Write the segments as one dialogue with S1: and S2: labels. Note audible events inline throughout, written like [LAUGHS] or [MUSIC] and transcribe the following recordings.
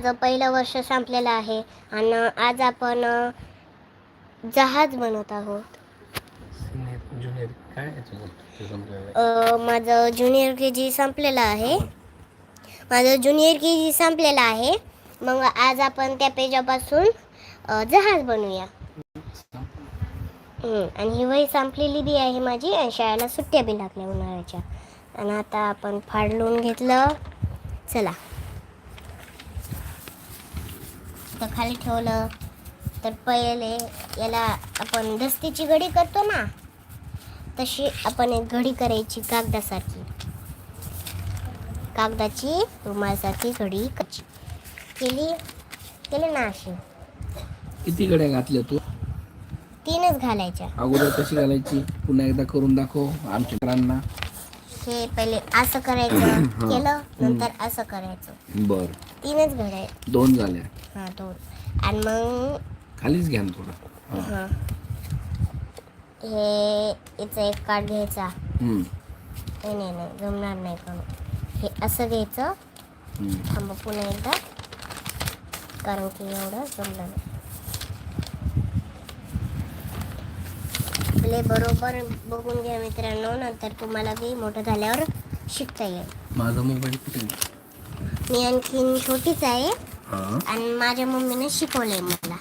S1: माझं पहिलं वर्ष संपलेलं आहे आणि आज आपण जहाज बनवत आहोत. अ, माझं ज्युनियर के जी संपलेलं आहे. माझं ज्युनियर के जी संपलेलं आहे. मग आज आपण त्या पेजापासून जहाज बनवूया. आणि ही वही संपलेली बी आहे माझी आणि शाळेला सुट्ट्या बी लागल्या उन्हाळ्याच्या. आणि आता आपण फाडलून घेतलं. चला. तर खाली ठेवलं? तर पहिले याला आपण दस्तीची घडी करतो ना तशी आपण एक घडी करायची कागदासारखी. कागदाची रुमालासारखी घडी करायची. केली? केली ना अशी.
S2: किती गड्या घातल्या तू?
S1: तीनच घालायच्या.
S2: अगोदर कशी घालायची? पुन्हा एकदा करून दाखव. आमच्या मित्रांना.
S1: हे पहिले असं करायचं [CLEARS THROAT] केलं नंतर असं करायचं.
S2: बर.
S1: तीनच घड्या
S2: दोन झाल्या.
S1: हां दोन. आणि मग
S2: खालीच घ्या ना थोडं. हां.
S1: हां. हे याचा एक कार्ड घ्यायचा.
S2: हम्म,
S1: हे नाही नाही जमणार नाही करून. हे असं घ्यायचं.
S2: हम्म.
S1: थांबा पुन्हा एकदा. कारण की एवढं जमलं नाही. आपले बरोबर बघून घ्या मित्रांनो नंतर तुम्हाला बी मोठं झाल्यावर शिकता येईल.
S2: माझा मोबाईल कुठे
S1: मी आणखीन छोटीच आहे आणि माझ्या मम्मीने शिकवलंय मला.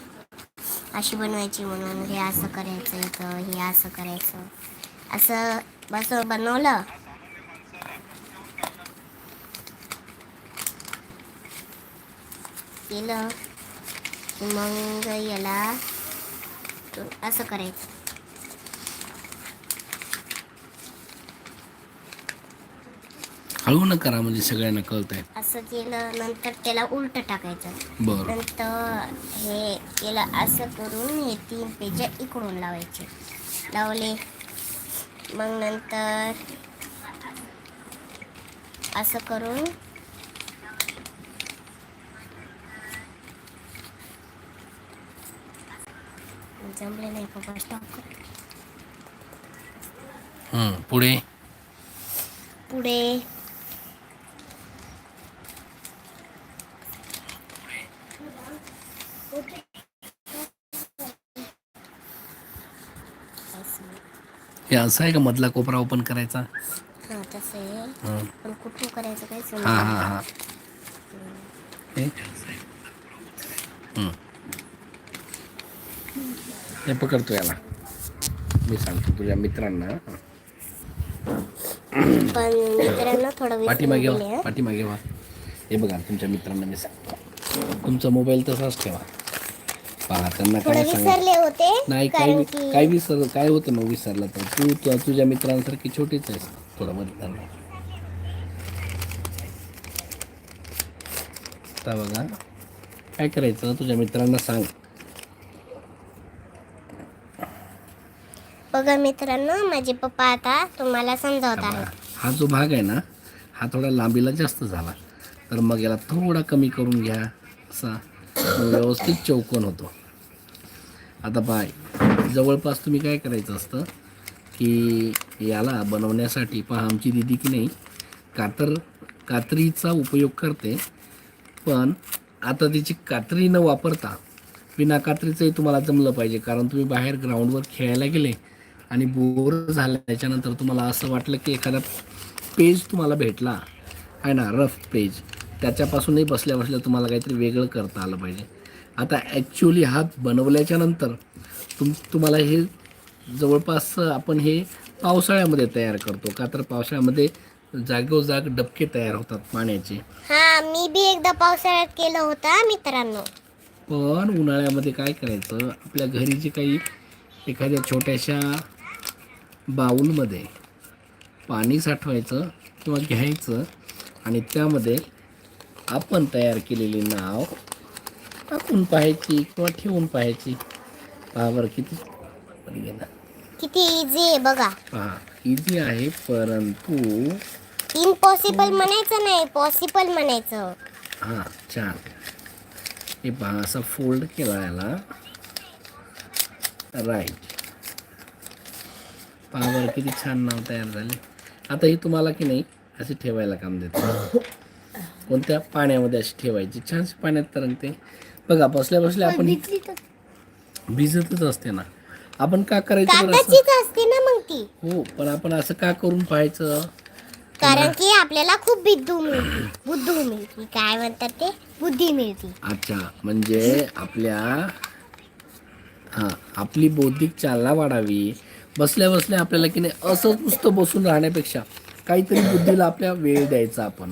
S1: अशी बनवायची म्हणून हे असं करायचं इथं हे असं करायचं. असं बस बनवलं. केलं. मग याला असं करायचं.
S2: हळू न करा म्हणजे सगळ्यांना कळत आहे
S1: असं केलं नंतर त्याला उलट टाकायचं.
S2: बरं.
S1: नंतर हे याला असं करून हे तीन पेज इकडून लावायचे. लावले. मग नंतर असं करून जमले नाही पप्पा स्टॉप कर.
S2: पुढे?
S1: पुढे
S2: हे असं आहे का मधला कोपरा ओपन करायचा?
S1: हा तसं आहे.
S2: हं.
S1: पण कुठून करायचं काय
S2: हा
S1: समजलं
S2: हा हा. हे? हं. हे पकडतो याला. मी सांगतो तुझ्या मित्रांना. हं.
S1: पण मित्रांनो थोडं विसरून
S2: पाठीमागे
S1: गेले
S2: व्हा
S1: हं.
S2: पाठीमागे व्हा हे बघा तुमच्या मित्रांना मी सांगतो. तुमचा मोबाईल तसाच ठेवा. पहा त्यांना काय सांगा?
S1: विसरले होते
S2: नाही
S1: कारण
S2: काय
S1: की
S2: काय विसर काय होतं मग विसरला तर? तू तू- तुझ्या मित्रांसारखी छोटीच आहेस. थोडं मध्ये आता बघा. काय करायचं? तुझ्या मित्रांना सांग.
S1: बघा मित्रांनो माझे पप्पा आता तुम्हाला समजावत आहेत
S2: हा जो भाग आहे ना हा थोडा लांबीला जास्त झाला. तर मग याला थोडा कमी करून घ्या. असा मग व्यवस्थित चौकोन होतो. आता पाय. जवळपास तुम्ही काय करायचं असतं की याला बनवण्यासाठी पहा आमची दिदी की नाही कातर कात्रीचा उपयोग करते. पण आता तिची कात्री न वापरता विना कात्रीचंही तुम्हाला जमलं पाहिजे कारण तुम्ही बाहेर ग्राउंडवर खेळायला गेले आणि बोर झाल्याच्यानंतर तुम्हाला असं वाटलं की एखादा पेज तुम्हाला भेटला. आहे ना रफ पेज. त्याच्यापासूनही बसल्या बसल्या तुम्हाला काहीतरी वेगळं करता आलं पाहिजे. आता ॲक्च्युली हा बनवल्याच्या नंतर तुम तुम्हाला हे जवळपास आपण हे पावसाळ्यामध्ये तयार करतो. का तर पावसाळ्यामध्ये जागोजाग डबके तयार होतात पाण्याचे.
S1: हा मी बी एकदा पावसाळ्यात केलं होतं मित्रांनो.
S2: पण उन्हाळ्यामध्ये काय करायचं? आपल्या घरी जे काही एखाद्या छोट्याशा बाऊलमध्ये पाणी साठवायचं किंवा घ्यायचं आणि त्यामध्ये आपण तयार केलेली नाव टाकून पाहायची किंवा ठेवून पाहायची. पहा बरं किती गेलं.
S1: किती इझी आहे बघा.
S2: पहा इझी आहे परंतु
S1: इम्पॉसिबल म्हणायचं नाही पॉसिबल म्हणायचं.
S2: हां छान. हे पहा असा फोल्ड केला याला. राईट पहा बरं किती छान नाव तयार झाले. आता हे तुम्हाला की नाही असे ठेवायला काम देतं. कोणत्या पाण्यामध्ये अशी ठेवायची? छानशी पाण्यात तरंगते. बघा बसल्या बसल्या आपण भिजतच असते ना. आपण का करायचं बरं
S1: असते ना मग ती.
S2: हो पण आपण असं का करून पाहायचं?
S1: कारण की आपल्याला खूप बिद्धू मिळते. बुद्धू मिळते. काय म्हणतात ते? बुद्धी मिळते.
S2: अच्छा म्हणजे आपल्या हां आपली बौद्धिक चालना वाढावी. बसल्या बसल्या आपल्याला की नाही असंच नुसतं बसून राहण्यापेक्षा काहीतरी बुद्धीला आपल्या वेळ द्यायचा आपण.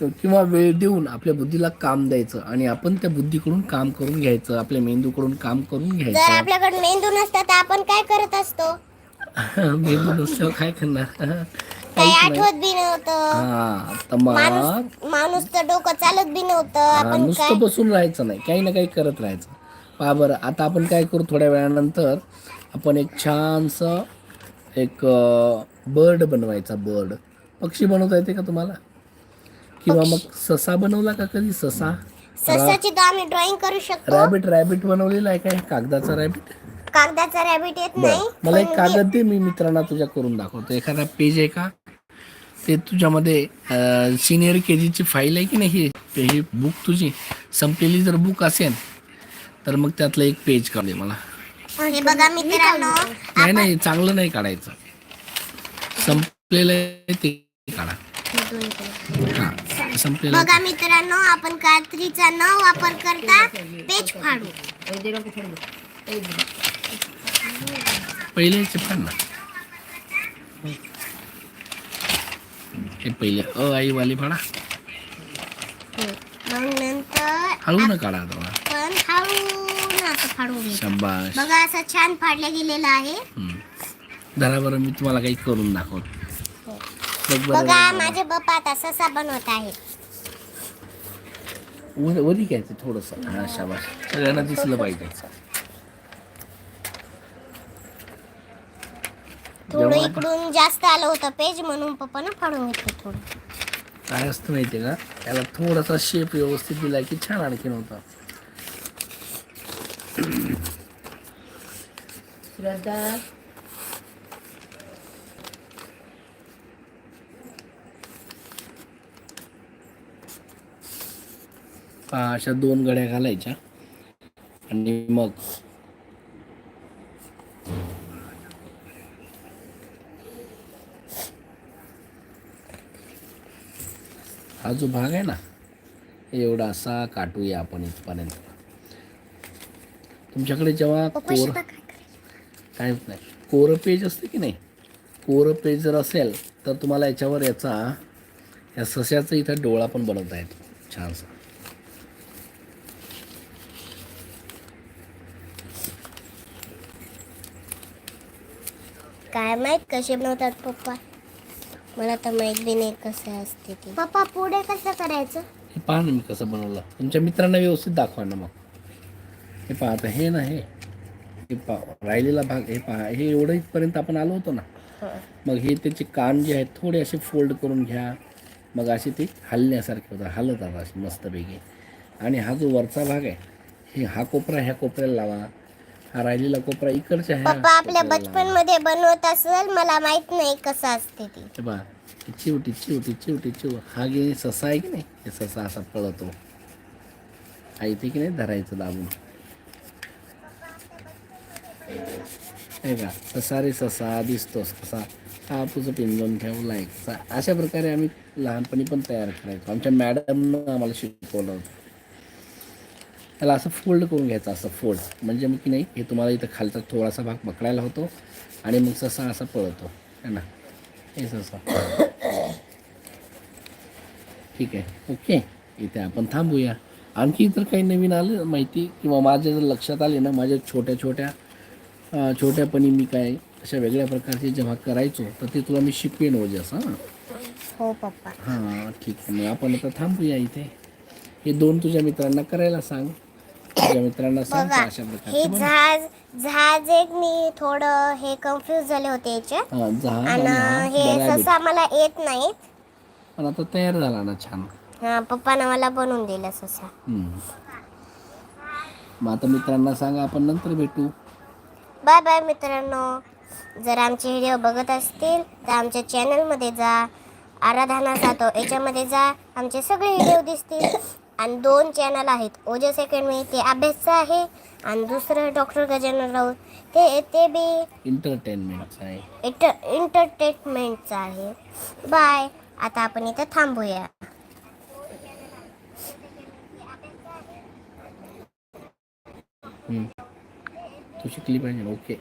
S2: किंवा वेळ देऊन आपल्या बुद्धीला काम द्यायचं आणि आपण त्या बुद्धीकडून काम करून घ्यायचं आपल्या मेंदूकडून काम करून
S1: जर
S2: घ्यायचं.
S1: आपल्याकडे मेंदू नसता तर आपण काय करत असतो? [LAUGHS]
S2: मेंदू नसल्यावर काय करणार? [LAUGHS]
S1: काही
S2: काहीच नाही.
S1: आठवत बी नव्हतं.
S2: हा तर मग
S1: माणूस माणूस तर डोकं चालत बी नव्हतं.
S2: हा,
S1: आपण काय
S2: नुसतं बसून राहायचं नाही. काही ना काही करत राहायचं. पहा बरं आता आपण काय करू थोड्या वेळानंतर? आपण एक छानसं एक बर्ड बनवायचा बर्ड. पक्षी बनवता येते का तुम्हाला? किंवा मग ससा बनवला का कधी? ससा?
S1: ससाची तर आम्ही ड्रॉइंग करू शकतो.
S2: रॅबिट रॅबिट बनवलेला आहे काय? कागदाचा रॅबिट
S1: कागदाचा रॅबिट येत नाही
S2: मला एक कागद दे मी मित्रांना तुझ्या करून दाखवतो. एखादा पेज आहे का? ते तुझ्यामध्ये सिनियर के जीची फाईल आहे की नाही? ही ते ही बुक तुझी. संपलेली जर बुक असेल तर मग त्यातलं एक पेज काढ दे मला.
S1: हे बघा मित्रांनो
S2: नाही नाही चांगलं नाही काढायचं. संपलेलं आहे ते काढा. हां. संपलेलं
S1: बघा मित्रांनो आपण कात्रीचा न वापर करता पेज फाडू.
S2: पहिले फाड ना. हे पहिले अ आई वाली फाडा.
S1: मग नंतर
S2: हळू न काढा मला.
S1: आपण हळून असं फाडून घ्यायचं
S2: शाबाश
S1: बघा असं छान फाडलं गेलेलं आहे.
S2: हम्म. धरा बरं मी तुम्हाला काही करून दाखवतो. बघ
S1: माझे बाप्पा आता ससा बनवत आहे
S2: वर- वरी घ्यायचं थोडंसं हा शाबाश सगळ्यांना दिसलं पाहिजे.
S1: थोडं इकडून जास्त आलं होतं पेज म्हणून पप्पानं फाडून घेतलं थोडं.
S2: काय असतं माहितीये का? त्याला थोडासा शेप व्यवस्थित दिला की छान आणखीन होता. पहा, अशा दोन गड्या घालायच्या. आणि मग हा जो भाग आहे ना एवढा असा काटूया आपण इथपर्यंत. तुमच्याकडे जेव्हा कोर होत नाही. कोरं पेज असते की नाही? कोरं पेज जर असेल तर तुम्हाला याच्यावर याचा या सस्याचा इथं डोळा पण बनवता येतो. छानसा
S1: काय माहीत कसे बनवतात पप्पा? मला तर माहीत बी नाही कसं असते ते. पप्पा पुढे कसं करायचं?
S2: हे पहा ना मी कसं बनवलं. तुमच्या मित्रांना व्यवस्थित दाखवा ना मग. हे पहा आता हे ना हे. हे पहा राहिलेला भाग हे पहा हे एवढं इथपर्यंत आपण आलो होतो ना. मग हे त्याचे कान जे आहेत थोडे असे फोल्ड करून घ्या. मग असे ते हलण्यासारखे होतात हलतात असे मस्तपैकी. आणि हा जो वरचा भाग आहे हे हा कोपरा ह्या कोपऱ्याला लावा. हा राहिलेला कोपरा इकडच्या ह्या
S1: पप्पा आपल्या बचपनमध्ये बनवत असेल मला माहीत नाही कसं असते ते.
S2: हे ही चिवटी चिवटी चिवटी चिव. हा गे ससा आहे की नाही? हे ससा असा पळतो. हा इथे की नाही? धरायचं दाबून. हे का ससा रे ससा दिसतोस कसा. हा तुझं पिंजून ठेवला आहे अशा प्रकारे आम्ही लहानपणी पण तयार करायचो. आमच्या मॅडमनं आम्हाला शिकवलं होतं. त्याला असं फोल्ड करून घ्यायचं असं फोल्ड. म्हणजे मग की नाही हे तुम्हाला इथं खालचा थोडासा भाग पकडायला होतो आणि मग ससा असा पळतो है ना? हे ससा. ठीक आहे. ओके. इथे आपण थांबूया. आणखी इतर काही नवीन आलं माहिती? किंवा माझ्या जर लक्षात आले ना माझ्या छोट्या छोट्या छोट्यापणी मी काय अशा वेगळ्या प्रकारचे जेव्हा करायचो तर ते तुला मी शिकवेन वजस हां.
S1: हो पप्पा.
S2: हां ठीक आहे. मग आपण आता थांबूया इथे. हे दोन तुझ्या मित्रांना करायला सांग. तुझ्या मित्रांना सांग
S1: बघा
S2: अशा
S1: हे
S2: प्रकारचे.
S1: जहाज जहाज एक मी थोडं हे कन्फ्युज झाले होते याच्यात
S2: हां जहाज
S1: आणि
S2: आणि
S1: हे
S2: हा.
S1: ससा मला येत नाहीत.
S2: पण आता तयार झाला ना छान.
S1: हा पप्पानं मला बनवून दिलं ससा
S2: हम्म. मग आता मित्रांना सांगा आपण नंतर भेटू.
S1: बाय बाय मित्रांनो. जर आमचे व्हिडिओ बघत असतील तर आमच्या चॅनलमध्ये जा. आराधना जातो याच्यामध्ये जा. आमचे सगळे व्हिडिओ दिसतील. आणि दोन चॅनल आहेत. ओजस अकॅडमी ते अभ्यासचं आहे. आणि दुसरं डॉक्टर गजानन राऊत. ते ते बी
S2: इंटरटेनमेंटचं आहे.
S1: इंटर इंटरटेनमेंटचं आहे. बाय. आता आपण इथं थांबूया.
S2: तू शिकली पाहिजे. ओके.